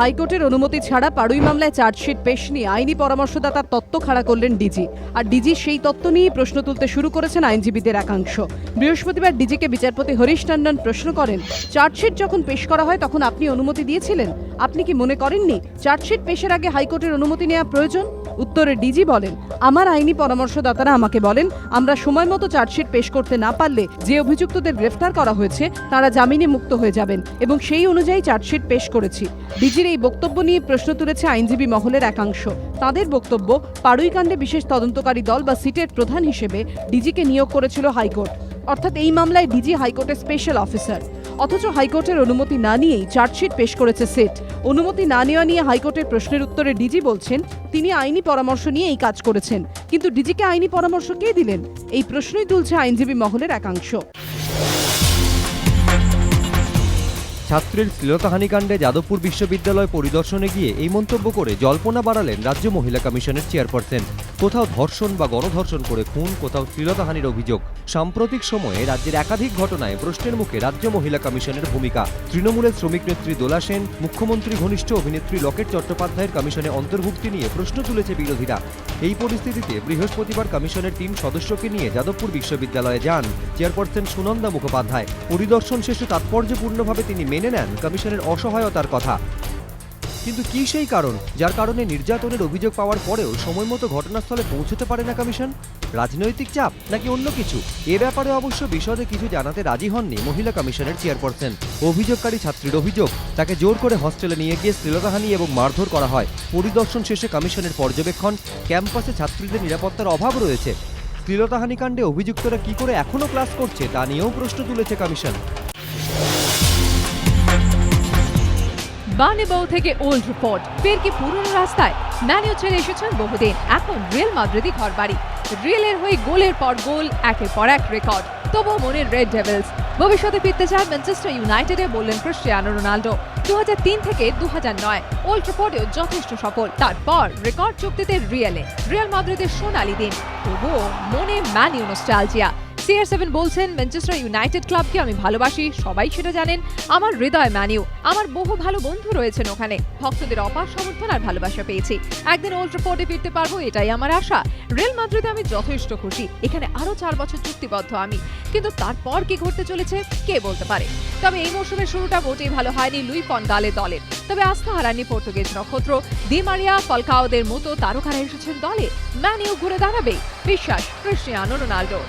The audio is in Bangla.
হাইকোর্টের অনুমতি ছাড়া পাড়ুই মামলায় চার্জশিট পেশ নিয়ে আইনি পরামর্শদাতার তত্ত্ব খাড়া করলেন ডিজি। আর ডিজি সেই তত্ত্ব নিয়েই প্রশ্ন তুলতে শুরু করেছেন আইনজীবীদের একাংশ। বৃহস্পতিবার ডিজিকে বিচারপতি হরিশ টন্ডন প্রশ্ন করেন, চার্জশিট যখন পেশ করা হয় তখন আপনি অনুমতি দিয়েছিলেন? আপনি কি মনে করেননি? চার্জশিট পেশের আগে হাইকোর্টের অনুমতি নেওয়া প্রয়োজন? উত্তরে ডিজি বলেন, আমার আইনি পরামর্শদাতারা আমাকে বলেন, আমরা সময় মতো চার্জশিট পেশ করতে না পারলে যে অভিযুক্তদের গ্রেফতার করা হয়েছে, তারা জামিনে মুক্ত হয়ে যাবেন এবং সেই অনুযায়ী চার্জশিট পেশ করেছি। ডিজির এই বক্তব্য নিয়ে প্রশ্ন তুলেছে আইনজীবী মহলের একাংশ। তাদের বক্তব্য, পাড়ুইকাণ্ডে বিশেষ তদন্তকারী দল বা সিটের প্রধান হিসেবে ডিজিকে নিয়োগ করেছিল হাইকোর্ট। অর্থাৎ এই মামলায় ডিজি হাইকোর্টের স্পেশাল অফিসার। অথচ হাইকোর্টের অনুমতি না নিয়েই চার্জশিট পেশ করেছে সেট। অনুমতি না নেওয়া নিয়ে হাইকোর্টের প্রশ্নের উত্তরে ডিজি বলছেন, তিনি আইনি পরামর্শ নিয়ে এই কাজ করেছেন। কিন্তু ডিজিকে আইনি পরামর্শ কে দিলেন? এই প্রশ্নই তুলছে আইনজীবী মহলের একাংশ। ছাত্রের শ্লীলতাহানিকাণ্ডে যাদবপুর বিশ্ববিদ্যালয় পরিদর্শনে গিয়ে এই মন্তব্য করে জল্পনা বাড়ালেন রাজ্য মহিলা কমিশনের চেয়ারপারসন। কোথাও ধর্ষণ বা গণধর্ষণ করে খুন, কোথাও শ্লীলতাহানির অভিযোগ। সাম্প্রতিক সময়ে রাজ্যের একাধিক ঘটনায় প্রশ্নের মুখে রাজ্য মহিলা কমিশনের ভূমিকা। তৃণমূলের শ্রমিক নেত্রী দোলা সেন, মুখ্যমন্ত্রী ঘনিষ্ঠ অভিনেত্রী লকেট চট্টোপাধ্যায়ের কমিশনে অন্তর্ভুক্তি নিয়ে প্রশ্ন তুলেছে বিরোধীরা। এই পরিস্থিতিতে বৃহস্পতিবার কমিশনের তিন সদস্যকে নিয়ে যাদবপুর বিশ্ববিদ্যালয়ে যান। চেয়ারপারসন সুনন্দা মুখোপাধ্যায়। পরিদর্শন শেষে তাৎপর্যপূর্ণভাবে তিনি মেনে নেন কমিশনের অসহায়তার কথা। কিন্তু কি সেই কারণ, যার কারণে নির্যাতনের অভিযোগ পাওয়ার পরেও সময় মতো ঘটনাস্থলে পৌঁছতে পারে না কমিশন? রাজনৈতিক চাপ নাকি অন্য কিছু? এ ব্যাপারে অবশ্য বিশদে কিছু জানাতে রাজি হননি মহিলা কমিশনের চেয়ারপারসন। অভিযোগকারী ছাত্রীর অভিযোগ, তাকে জোর করে হস্টেলে নিয়ে গিয়ে শ্লীলতাহানি এবং মারধর করা হয়। পরিদর্শন শেষে কমিশনের পর্যবেক্ষণ, ক্যাম্পাসে ছাত্রীদের নিরাপত্তার অভাব রয়েছে। শ্লীলতাহানি কাণ্ডে অভিযুক্তরা কি করে এখনও ক্লাস করছে, তা নিয়েও প্রশ্ন তুলেছে কমিশন। বানেবল থেকে ওল্ড রিপোর্ট ফের কি পুরনো রাস্তায়? ম্যানিউ ছেড়ে এসেছেন বহুদিন, এখন রিয়েল মাদ্রিদি ঘর বাড়ি রিয়েলের হয়ে গোলের পর গোল, একের পর এক রেকর্ড। তবুও মনে রেড ডেভিলস। ভবিষ্যতে ফিরতে চায় ম্যানচেস্টার ইউনাইটেডে, বললেন ক্রিস্টিয়ানো রোনাল্ডো দু হাজার তিন থেকে দু নয়, ওল্ড ট্রাফোর্ডেও যথেষ্ট সফল। তারপর রেকর্ড চুক্তিতে রিয়েলে, রিয়াল মাদ্রিদের সোনালি দিন। তবুও মনে man U nostalgia CR seven বলছেন ম্যানচেস্টার ইউনাইটেড ক্লাবকে আমি ভালোবাসি, সবাই সেটা জানেন। আমার হৃদয় ম্যানিউ আমার বহু ভালো বন্ধু রয়েছেন ওখানে। ভক্তদের অপার সমর্থন আর ভালোবাসা পেয়েছি। একদিন ওল্ড ট্রাফোর্ডে ফিরতে পারব, এটাই আমার আশা। রিয়াল মাদ্রিদে আমি যথেষ্ট খুশি। এখানে আরও চার বছর চুক্তিবদ্ধ আমি। কিন্তু তারপর কি ঘটতে চলেছে, কে বলতে পারে? তবে এই মৌসুমের শুরুটা মোটেই ভালো হয়নি লুই ফন গালে দলের তবে আস্থা হারানি পর্তুগিজ নক্ষত্র। দি মারিয়া, ফলকাওদের মতো তারকারা এসেছেন দলে। ম্যানিউ ঘুরে দাঁড়াবে। বিশ্বাস ক্রিস্টিয়ানো রোনাল্ডো